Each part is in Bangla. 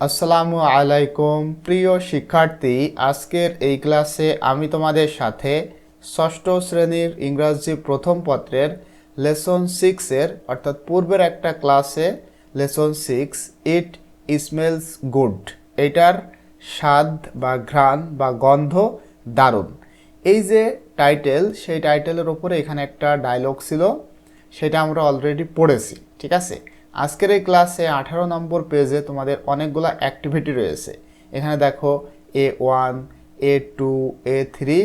আসসালামু আলাইকুম। প্রিয় শিক্ষার্থী, আজকের এই ক্লাসে আমি তোমাদের সাথে ষষ্ঠ শ্রেণির ইংরাজি প্রথম পত্রের লেসন সিক্সের অর্থাৎ পূর্বের একটা ক্লাসে lesson six it smells good এটার স্বাদ বা ঘ্রাণ বা গন্ধ দারুণ। এই যে টাইটেল সেই টাইটেলের ওপরে এখানে একটা ডায়লগ ছিল, সেটা আমরা অলরেডি পড়েছি, ঠিক আছে? আজকের এই ক্লাসে আঠারো নম্বর পেজে তোমাদের অনেকগুলো অ্যাক্টিভিটি রয়েছে। এখানে দেখো A one A two A three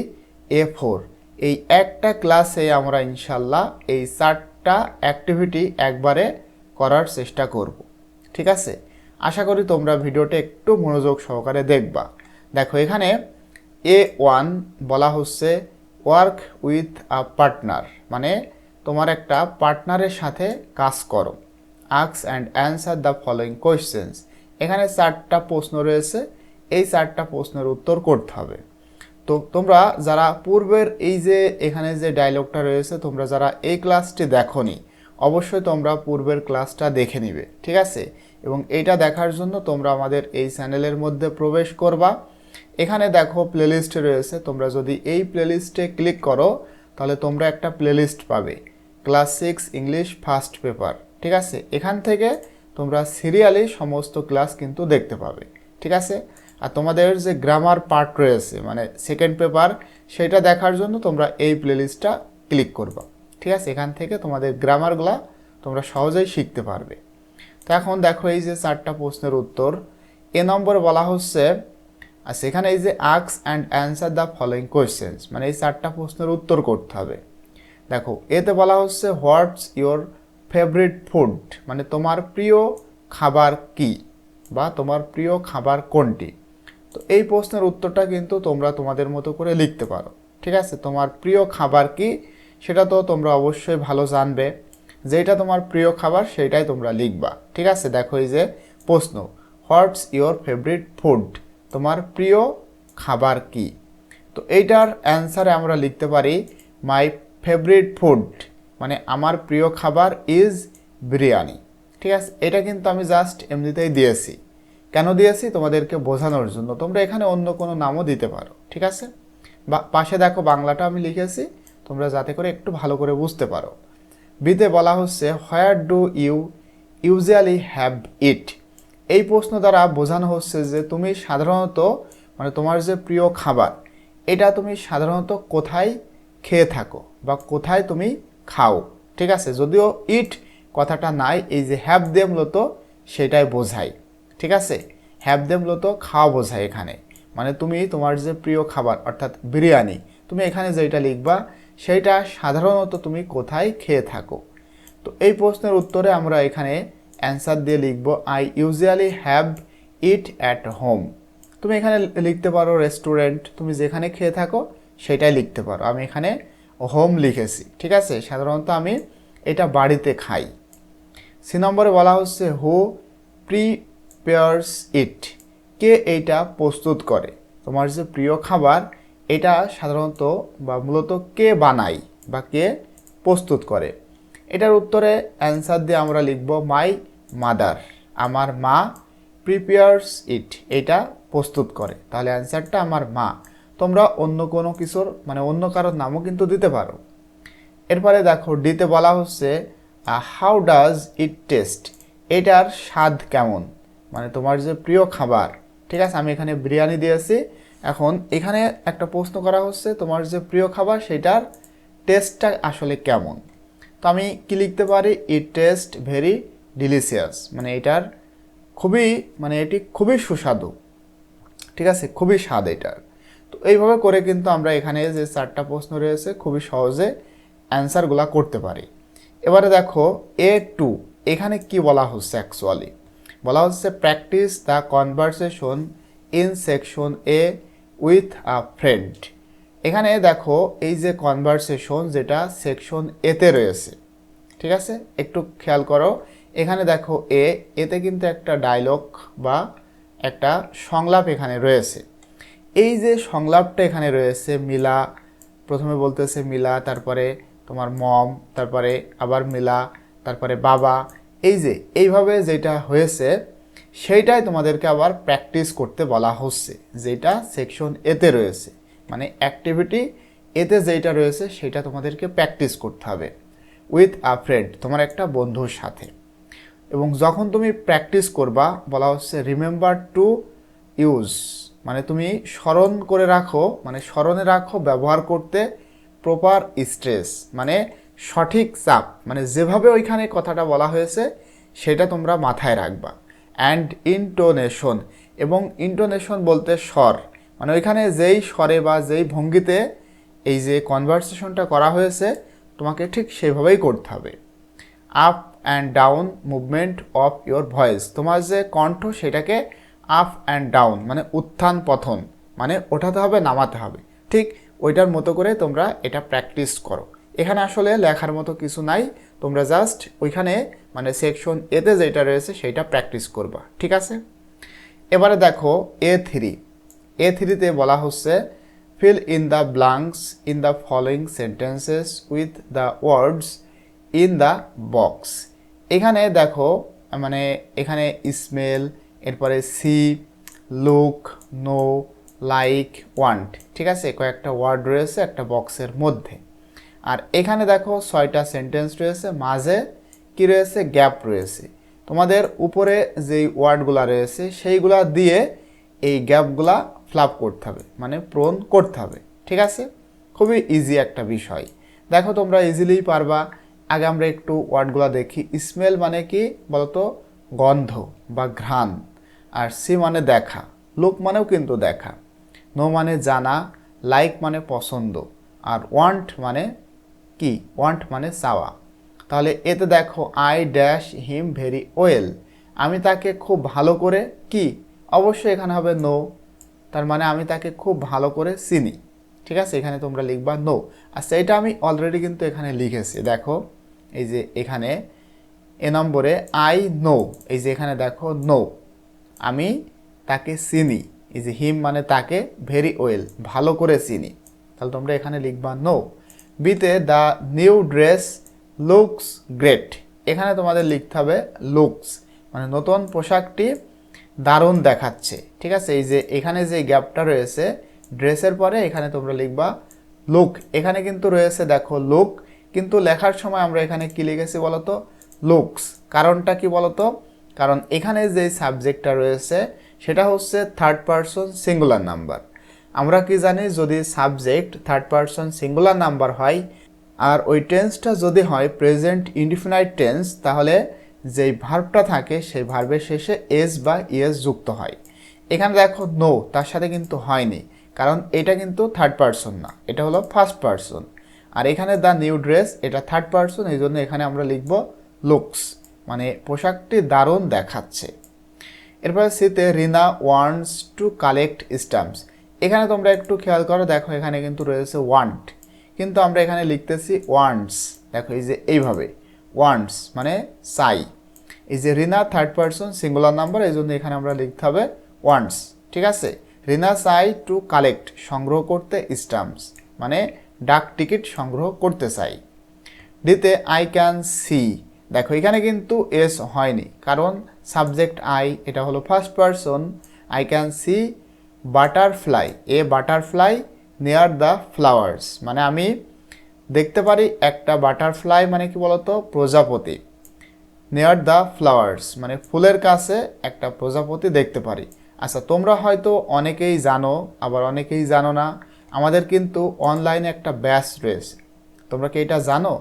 A four এই একটা ক্লাসে আমরা ইনশাল্লাহ এই চারটা অ্যাক্টিভিটি একবারে করার চেষ্টা করব। ঠিক আছে? আশা করি তোমরা ভিডিওটা একটু মনোযোগ সহকারে দেখবা। দেখো, এখানে এ ওয়ান বলা হচ্ছে ওয়ার্ক উইথ আ পার্টনার মানে তোমার একটা পার্টনারের সাথে কাজ করো। আক্স and answer the following questions এখানে চারটা প্রশ্ন রয়েছে। এই চারটা প্রশ্নের উত্তর করতে হবে। তো তোমরা যারা পূর্বের এই যে এখানে যে ডায়লগটা রয়েছে, তোমরা যারা এই ক্লাসটি দেখোনি, অবশ্যই তোমরা পূর্বের ক্লাসটা দেখে নিবে, ঠিক আছে? এবং এটা দেখার জন্য তোমরা আমাদের এই চ্যানেলের মধ্যে প্রবেশ করবা। এখানে দেখো প্লেলিস্ট রয়েছে। তোমরা যদি এই প্লেলিস্টে ক্লিক করো, তাহলে তোমরা একটা প্লেলিস্ট পাবে। Class six English first paper ঠিক আছে? এখান থেকে তোমরা সিরিয়ালি সমস্ত ক্লাস কিন্তু দেখতে পাবে। ঠিক আছে? আর তোমাদের যে গ্রামার পার্ট রয়েছে মানে সেকেন্ড পেপার সেটা দেখার জন্য তোমরা এই প্লেলিস্টটা ক্লিক করবা। ঠিক আছে? এখান থেকে তোমাদের গ্রামারগুলা তোমরা সহজেই শিখতে পারবে। তো এখন দেখো এই যে চারটা প্রশ্নের উত্তর। এ নম্বর বলা হচ্ছে, আর সেখানে এই যে আক্স and answer the following questions মানে এই চারটা প্রশ্নের উত্তর করতে হবে। দেখো, এতে বলা হচ্ছে হোয়াটস ইওর ফেভারিট ফুড মানে তোমার প্রিয় খাবার কি? বা তোমার প্রিয় খাবার কোনটি? তো এই প্রশ্নের উত্তরটা কিন্তু তোমরা তোমাদের মতো করে লিখতে পারো। ঠিক আছে? তোমার প্রিয় খাবার কি? সেটা তো তোমরা অবশ্যই ভালো জানবে। যেটা তোমার প্রিয় খাবার সেটাই তোমরা লিখবা। ঠিক আছে? দেখো এই যে প্রশ্ন। হোয়াটস ইওর ফেভারিট ফুড তোমার প্রিয় খাবার কি? তো এইটার অ্যান্সারে আমরা লিখতে পারি মাই ফেভারিট ফুড মানে আমার প্রিয় খাবার ইজ বিরিয়ানি। ঠিক আছে? এটা কিন্তু আমি জাস্ট এমনিতেই দিয়েছি। কেন দিয়েছি? তোমাদেরকে বোঝানোর জন্য। তোমরা এখানে অন্য কোনো নামও দিতে পারো। ঠিক আছে? বা পাশে দেখো বাংলাটা আমি লিখেছি। তোমরা যাতে করে একটু ভালো করে বুঝতে পারো। বিতে বলা হচ্ছে where do you usually have it এই প্রশ্ন দ্বারা বোঝানো হচ্ছে যে তুমি সাধারণত মানে তোমার যে প্রিয় খাবার, এটা তুমি সাধারণত কোথায় খেয়ে থাকো বা কোথায় তুমি খাও, ঠিক আছে? যদিও ইট কথাটা নাই, এই যে হ্যাভ দে মূলত সেটাই বোঝায়, ঠিক আছে? হ্যাভ দে মূলত খাওয়া বোঝায় এখানে। মানে তুমি তোমার যে প্রিয় খাবার, অর্থাৎ বিরিয়ানি, তুমি এখানে যেটা লিখবা, সেইটা সাধারণত তুমি কোথায় খেয়ে থাকো? তো এই প্রশ্নের উত্তরে আমরা এখানে অ্যান্সার দিয়ে লিখব I usually have it at home তুমি এখানে লিখতে পারো রেস্টুরেন্ট তুমি যেখানে খেয়ে থাকো, সেটাই লিখতে পারো। আমি এখানে হোম লিখেছি, ঠিক আছে? সাধারণত আমি এটা বাড়িতে খাই। সি নম্বরে বলা হচ্ছে হু প্রিপেয়ার্স ইট কে এইটা প্রস্তুত করে। তোমার যে প্রিয় খাবার, এটা সাধারণত বা মূলত কে বানায় বা কে প্রস্তুত করে? এটার উত্তরে অ্যান্সার দিয়ে আমরা লিখব মাই মাদার আমার মা প্রিপেয়ার্স ইট এটা প্রস্তুত করে। তাহলে অ্যান্সারটা আমার মা। তোমরা অন্য কোনো কিছুর মানে অন্য কারোর নামও কিন্তু দিতে পারো। এরপরে দেখো, ডিতে বলা হচ্ছে হাউ ডাজ ইট টেস্ট এটার স্বাদ কেমন? মানে তোমার যে প্রিয় খাবার। ঠিক আছে, আমি এখানে বিরিয়ানি দিয়েছি। এখন এখানে একটা প্রশ্ন করা হচ্ছে, তোমার যে প্রিয় খাবার, সেটার টেস্টটা আসলে কেমন? তো আমি কি লিখতে পারি? ইট টেস্ট ভেরি ডিলিশিয়াস মানে এটার খুবই মানে এটি খুবই সুস্বাদু। ঠিক আছে, খুবই স্বাদ এটার। এইভাবে করে কিন্তু আমরা এখানে যে চারটা প্রশ্ন রয়েছে, খুবই সহজে অ্যান্সারগুলা করতে পারি। এবারে দেখো এ টু এখানে কি বলা হচ্ছে অ্যাকচুয়ালি বলা হচ্ছে practise the conversation in section A with a friend এখানে দেখো, এই যে কনভারসেশন যেটা সেকশন এতে রয়েছে, ঠিক আছে? একটু খেয়াল করো। এখানে দেখো এ এতে কিন্তু একটা ডায়লগ বা একটা সংলাপ এখানে রয়েছে। এই যে সংলাপটা এখানে রয়েছে, মিলা, প্রথমে বলতেছে মিলা, তারপরে তোমার মম, তারপরে আবার মিলা, তারপরে বাবা, এই যে এইভাবে যেটা হয়েছে, সেইটাই তোমাদেরকে আবার প্র্যাকটিস করতে বলা হচ্ছে, যেটা সেকশন এতে রয়েছে। মানে অ্যাক্টিভিটি এতে যেটা রয়েছে, সেটা তোমাদেরকে প্র্যাকটিস করতে হবে উইথ আ ফ্রেন্ড তোমার একটা বন্ধুর সাথে। এবং যখন তুমি প্র্যাকটিস করবা, বলা হচ্ছে রিমেম্বার টু ইউজ মানে তুমি স্মরণ করে রাখো মানে স্মরণে রাখো ব্যবহার করতে প্রপার স্ট্রেস মানে সঠিক চাপ মানে যেভাবে ওইখানে কথাটা বলা হয়েছে, সেটা তোমরা মাথায় রাখবা। অ্যান্ড ইন্টোনেশন এবং ইন্টোনেশন বলতে স্বর মানে ওইখানে যেই স্বরে বা যেই ভঙ্গিতে এই যে কনভারসেশনটা করা হয়েছে, তোমাকে ঠিক সেভাবেই করতে হবে। Up and down movement of your voice তোমার যে কণ্ঠ সেটাকে আপ অ্যান্ড ডাউন মানে উত্থান পথন মানে ওঠাতে হবে, নামাতে হবে। ঠিক ওইটার মতো করে তোমরা এটা প্র্যাকটিস করো। এখানে আসলে লেখার মতো কিছু নাই, তোমরা জাস্ট ওইখানে মানে সেকশন এতে যেটা রয়েছে সেটা প্র্যাকটিস করবা। ঠিক আছে? এবারে দেখো এ থ্রি এ থ্রিতে বলা হচ্ছে fill in the blanks in the following sentences with the words in the box এখানে দেখো মানে এখানে স্মেল এরপরে see look know like want ঠিক আছে? কয়েকটা ওয়ার্ড রয়েছে একটা বক্সের মধ্যে। আর এখানে দেখো ছয়টা সেন্টেন্স রয়েছে, মাঝে কি রয়েছে? গ্যাপ রয়েছে। তোমাদের উপরে যেই ওয়ার্ডগুলা রয়েছে, সেইগুলা দিয়ে এই গ্যাপগুলা ফ্লাপ করতে হবে মানে প্রণ করতে হবে, ঠিক আছে? খুবই ইজি একটা বিষয়। দেখো তোমরা ইজিলি পারবা। আগে আমরা একটু ওয়ার্ডগুলো দেখি। স্মেল মানে কি? বলতো গন্ধ বা ঘ্রাণ। আর সি মানে দেখা, লুক মানেও কিন্তু দেখা। নো মানে জানা, লাইক মানে পছন্দ, আর ওয়ান্ট মানে কি? ওয়ান্ট মানে চাওয়া। তাহলে এতে দেখো, I dash him very well. আমি তাকে খুব ভালো করে কি? অবশ্যই এখানে হবে নো। তার মানে আমি তাকে খুব ভালো করে চিনি। ঠিক আছে? এখানে তোমরা লিখবা নো। আর সেইটা আমি অলরেডি কিন্তু এখানে লিখেছি। দেখো, এই যে এখানে, এ নম্বরে আই নো। এই যে এখানে দেখো নো। আমি তাকে চিনি। ইজ হিম মানে তাকে ভেরি ওয়েল ভালো করে চিনি। তাহলে তোমরা এখানে লিখবা নো বিতে the new dress looks great এখানে তোমাদের লিখতে হবে লুকস মানে নতুন পোশাকটি দারুণ দেখাচ্ছে। ঠিক আছে? এই যে এখানে যে গ্যাপটা রয়েছে, ড্রেসের পরে এখানে তোমরা লিখবা লুক এখানে কিন্তু রয়েছে, দেখো লুক কিন্তু লেখার সময় আমরা এখানে কি লিখেছি বলতো? লুকস কারণটা কি বলতো? কারণ এখানে যে সাবজেক্টটা রয়েছে, সেটা হচ্ছে থার্ড পারসন সিঙ্গুলার নাম্বার আমরা কি জানি, যদি subject third person singular number হয়, আর ওই টেন্সটা যদি হয় প্রেজেন্ট ইনডিফিনাইট টেন্স তাহলে যেই ভার্বটা থাকে, সেই ভার্বের শেষে এস বা ইএস যুক্ত হয়। এখানে দেখো নো তার সাথে কিন্তু হয়নি, কারণ এটা কিন্তু থার্ড পারসন না, এটা হলো ফার্স্ট পারসন আর এখানে দ্য নিউ ড্রেস এটা থার্ড পারসন এই জন্য এখানে আমরা লিখব লুকস মানে পোশাকটি দারুণ দেখাচ্ছে। এরপরে সিতে Rina wants to collect stamps. এখানে তোমরা একটু খেয়াল করো, দেখো এখানে কিন্তু রয়েছে ওয়ান্ট। কিন্তু আমরা এখানে লিখতেছি ওয়ান্টস। দেখো, এই যে এইভাবে, ওয়ান্টস মানে সাই। এই যে Rina third person singular number এই জন্য এখানে আমরা লিখতে হবে ওয়ান্টস। ঠিক আছে? রিনা সাই টু কালেক্ট, সংগ্রহ করতে স্ট্যাম্পস মানে ডাক টিকিট সংগ্রহ করতে চাই। ডিতে আই ক্যান সি। দেখো, এখানে কিন্তু এস হয়নি, কারণ সাবজেক্ট আই এটা হলো first person I can see butterfly a butterfly near the flowers মানে আমি দেখতে পারি একটা বাটারফ্লাই মানে কি বলতো? প্রজাপতি নিয়ার দ্য ফ্লাওয়ার্স মানে ফুলের কাছে একটা প্রজাপতি দেখতে পারি। আচ্ছা তোমরা হয়তো অনেকেই জানো, আবার অনেকেই জানো না, আমাদের কিন্তু অনলাইনে একটা ব্যাচ রয়েছে তোমরা কি এটা জানো?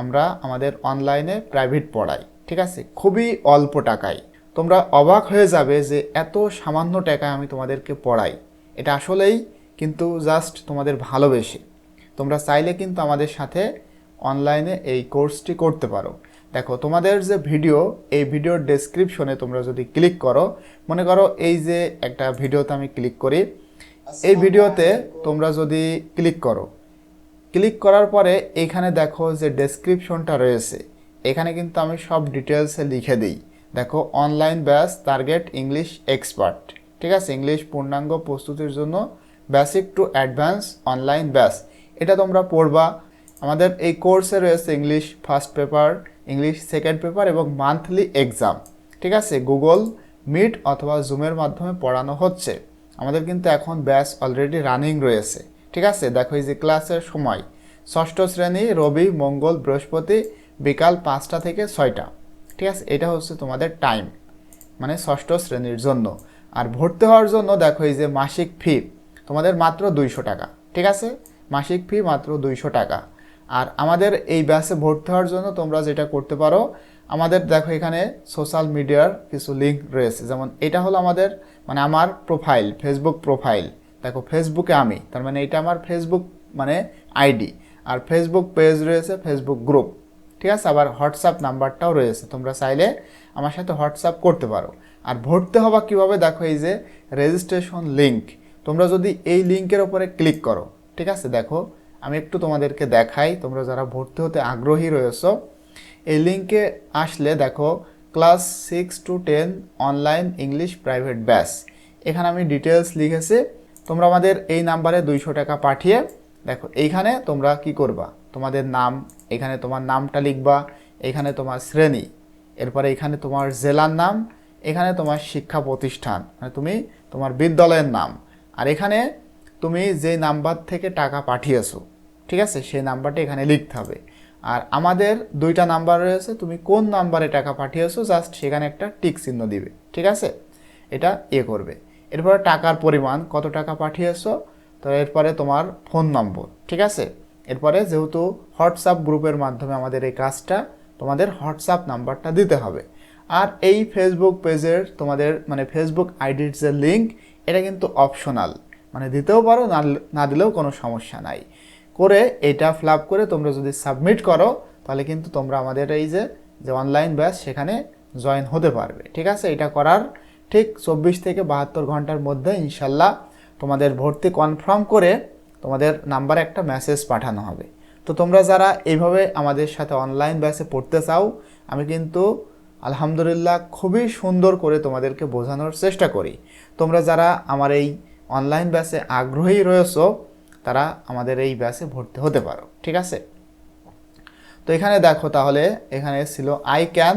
আমরা আমাদের অনলাইনে প্রাইভেট পড়াই ঠিক আছে? খুবই অল্প টাকায়। তোমরা অবাক হয়ে যাবে যে এত সামান্য টাকায় আমি তোমাদেরকে পড়াই। এটা আসলেই কিন্তু জাস্ট তোমাদের ভালোবেসে। তোমরা চাইলে কিন্তু আমাদের সাথে অনলাইনে এই কোর্সটি করতে পারো। দেখো তোমাদের যে ভিডিও এই ভিডিওর ডেসক্রিপশনে তোমরা যদি ক্লিক করো মনে করো এই যে একটা ভিডিওতে আমি ক্লিক করি এই ভিডিওতে তোমরা যদি ক্লিক করো ক্লিক করার পরে এখানে দেখো যে ডেসক্রিপশনটা রয়েছে। এখানে কিন্তু আমি সব ডিটেলসে লিখে দিই। দেখো অনলাইন ব্যাস টার্গেট ইংলিশ এক্সপার্ট ঠিক আছে? ইংলিশ পূর্ণাঙ্গ প্রস্তুতির জন্য বেসিক টু অ্যাডভান্স অনলাইন ব্যাস এটা তোমরা পড়বা। আমাদের এই কোর্সে রয়েছে English first paper English second paper এবং মান্থলি এক্সাম ঠিক আছে? গুগল মিট অথবা জুমের মাধ্যমে পড়ানো হচ্ছে। আমাদের কিন্তু এখন ব্যাস অলরেডি রানিং রয়েছে। ঠিক আছে? দেখো এই যে ক্লাসের সময়। ষষ্ঠ শ্রেণি, রবি, মঙ্গল, বৃহস্পতি, বিকাল পাঁচটা থেকে ছয়টা। ঠিক আছে? এটা হচ্ছে তোমাদের টাইম মানে ষষ্ঠ শ্রেণির জন্য। আর ভর্তি হওয়ার জন্য দেখো এই যে মাসিক ফি তোমাদের মাত্র দুইশো টাকা। ঠিক আছে? মাসিক ফি মাত্র দুইশো টাকা। আর আমাদের এই ব্যাচে ভর্তি হওয়ার জন্য তোমরা যেটা করতে পারো, আমাদের দেখো এখানে সোশ্যাল মিডিয়ার কিছু লিঙ্ক রয়েছে। যেমন এটা হলো আমাদের মানে আমার প্রোফাইল ফেসবুক প্রোফাইল দেখো ফেসবুকে আমি, তার মানে এটা আমার ফেসবুক মানে আইডি আর ফেসবুক পেজ রয়েছে ফেসবুক গ্রুপ ঠিক আছে? আবার হোয়াটসঅ্যাপ নাম্বারটাও রয়েছে, তোমরা চাইলে আমার সাথে হোয়াটসঅ্যাপ করতে পারো। আর ভর্তি হওয়া কীভাবে? দেখো, এই যে রেজিস্ট্রেশন লিঙ্ক তোমরা যদি এই লিঙ্কের ওপরে ক্লিক করো, ঠিক আছে? দেখো, আমি একটু তোমাদেরকে দেখাই, তোমরা যারা ভর্তি হতে আগ্রহী রয়েছো, এই লিঙ্কে আসলে দেখো class six to ten online English private batch এখানে আমি ডিটেলস লিখেছি তোমরা আমাদের এই নাম্বারে দুইশো টাকা পাঠিয়ে দেখো, এইখানে তোমরা কি করবা? তোমাদের নাম, এখানে তোমার নামটা লিখবা, এখানে তোমার শ্রেণি, এরপরে এখানে তোমার জেলার নাম, এখানে তোমার শিক্ষা প্রতিষ্ঠান মানে তুমি তোমার বিদ্যালয়ের নাম, আর এখানে তুমি যে নাম্বার থেকে টাকা পাঠিয়েছো, ঠিক আছে? সেই নাম্বারটা এখানে লিখতে হবে। আর আমাদের দুইটা নাম্বার রয়েছে, তুমি কোন নাম্বারে টাকা পাঠিয়েছো, জাস্ট সেখানে একটা টিক চিহ্ন দিবে, ঠিক আছে? এটা এ করবে। এরপরে টাকার পরিমাণ, কত টাকা পাঠিয়েছো? তো এরপরে তোমার ফোন নম্বর, ঠিক আছে? এরপরে যেহেতু হোয়াটসঅ্যাপ গ্রুপের মাধ্যমে আমাদের এই কাজটা, তোমাদের হোয়াটসঅ্যাপ নাম্বারটা দিতে হবে। আর এই ফেসবুক পেজের তোমাদের মানে ফেসবুক আইডির যে লিঙ্ক এটা কিন্তু অপশনাল মানে দিতেও পারো, না দিলেও কোনো সমস্যা নাই। করে এটা ফ্লাপ করে তোমরা যদি সাবমিট করো, তাহলে কিন্তু তোমরা আমাদের এই যে যে অনলাইন ব্যাচ সেখানে জয়েন হতে পারবে, ঠিক আছে? এটা করার ঠিক চব্বিশ থেকে বাহাত্তর ঘণ্টার মধ্যে ইনশাল্লাহ তোমাদের ভর্তি কনফার্ম করে তোমাদের নাম্বারে একটা মেসেজ পাঠানো হবে। তো তোমরা যারা এইভাবে আমাদের সাথে অনলাইন ব্যাচে পড়তে চাও, আমি কিন্তু আলহামদুলিল্লাহ খুবই সুন্দর করে তোমাদেরকে বোঝানোর চেষ্টা করি। তোমরা যারা আমার এই অনলাইন ব্যাচে আগ্রহী রয়েছো, তারা আমাদের এই ব্যাচে ভর্তি হতে পারো, ঠিক আছে? তো এখানে দেখো তাহলে, এখানে ছিল আই ক্যান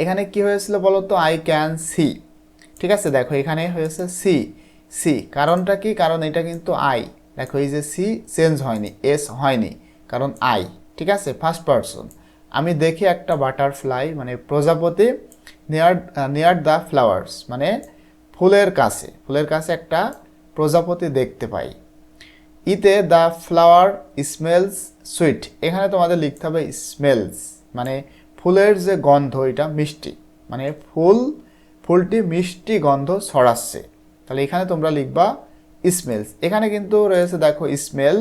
এখানে কি হয়েছিল বলো তো আই ক্যান সি ঠিক আছে? দেখো, এখানে হয়েছে সি সি কারণটা কি? কারণ এটা কিন্তু আই দেখো, এই যে সি চেঞ্জ হয়নি এস হয়নি, কারণ আই ঠিক আছে? ফার্স্ট পারসন আমি দেখি একটা বাটারফ্লাই মানে প্রজাপতি নিয়ার নিয়ার দ্য ফ্লাওয়ার্স মানে ফুলের কাছে ফুলের কাছে একটা প্রজাপতি দেখতে পাই। ইতে দ্য ফ্লাওয়ার স্মেলস সুইট এখানে তোমাদের লিখতে হবে স্মেলস মানে ফুলের যে গন্ধ, এটা মিষ্টি মানে ফুল ফুলটি মিষ্টি গন্ধ ছড়াচ্ছে। তাহলে এখানে তোমরা লিখবা স্মেলস এখানে কিন্তু রয়েছে, দেখো স্মেল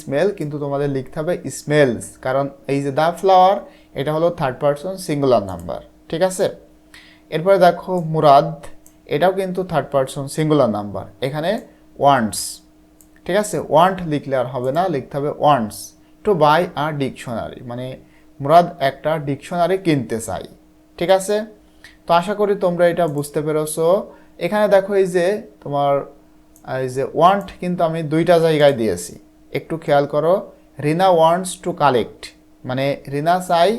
স্মেল কিন্তু তোমাদের লিখতে হবে স্মেলস কারণ এই যে দ্য ফ্লাওয়ার এটা হলো থার্ড পারসন সিঙ্গুলার নাম্বার ঠিক আছে? এরপরে দেখো, মুরাদ, এটাও কিন্তু থার্ড পারসন সিঙ্গুলার নাম্বার এখানে ওয়ান্টস ঠিক আছে? ওয়ান্ট লিখলে আর হবে না, লিখতে হবে wants to buy a dictionary মানে মুরাদ একটা ডিকশনারি কিনতে চাই, ঠিক আছে? তো আশা করি তোমরা এটা বুঝতে পেরেছ। এখানে দেখো এই যে তোমার এই যে ওয়ান্ট কিন্তু আমি দুইটা জায়গায় দিয়েছি। একটু খেয়াল করো, রিনা ওয়ান্টস টু কালেক্ট মানে রিনা চাই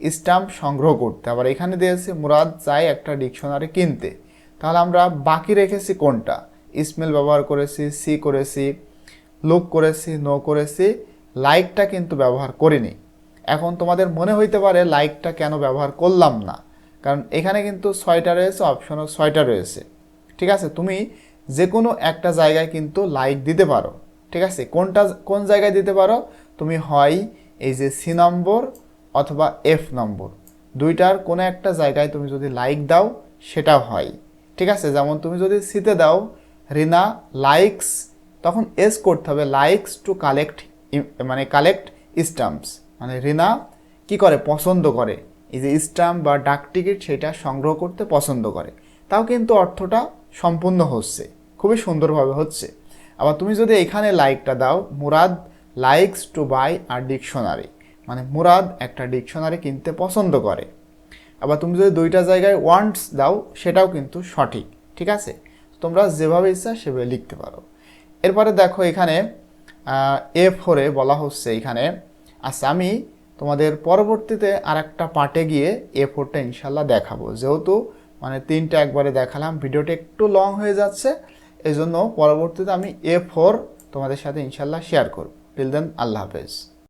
স্ট্যাম্প সংগ্রহ করতে। আবার এখানে দিয়েছে, মুরাদ চাই একটা ডিকশনারি কিনতে। তাহলে আমরা বাকি রেখেছি কোনটা? স্মেল ব্যবহার করেছি সি করেছি লুক করেছি নো করেছি লাইকটা কিন্তু ব্যবহার করিনি। এখন তোমাদের মনে হইতে পারে লাইকটা কেন ব্যবহার করলাম না? কারণ এখানে কিন্তু ছয়টা রয়েছে অপশনও ছয়টা রয়েছে। ঠিক আছে? তুমি যে কোনো একটা জায়গায় কিন্তু লাইক দিতে পারো। ঠিক আছে? কোনটা, কোন জায়গায় দিতে পারো? তুমি হয় এই যে সি নম্বর অথবা এফ নম্বর দুইটার কোনো একটা জায়গায় তুমি যদি লাইক দাও, সেটাও হয়। ঠিক আছে? যেমন তুমি যদি সিতে দাও, রিনা লাইকস তখন এস করতে হবে লাইকস টু কালেক্ট মানে কালেক্ট স্টাম্পস মানে রিনা কি করে? পছন্দ করে। এই যে স্ট্যাম্প বা ডাক টিকিট সেটা সংগ্রহ করতে পছন্দ করে। তাও কিন্তু অর্থটা সম্পূর্ণ হচ্ছে, খুবই সুন্দরভাবে হচ্ছে। আবার তুমি যদি এখানে লাইকটা দাও, Murad likes to buy a dictionary মানে মুরাদ একটা ডিকশনারি কিনতে পছন্দ করে। আবার তুমি যদি দুইটা জায়গায় ওয়ান্টস দাও, সেটাও কিন্তু সঠিক, ঠিক আছে? তোমরা যেভাবে ইচ্ছা সেভাবে লিখতে পারো। এরপরে দেখো এখানে এ ফোরে বলা হচ্ছে এখানে আচ্ছা আমি তোমাদের পরবর্তীতে আর একটা পার্টে গিয়ে এ ফোরটা ইনশাল্লাহ দেখাবো। যেহেতু মানে তিনটা একবারে দেখালাম, ভিডিওটা একটু লং হয়ে যাচ্ছে এই জন্য পরবর্তীতে আমি এ ফোর তোমাদের সাথে ইনশাল্লাহ শেয়ার করব। টিল দেন আল্লাহ হাফেজ।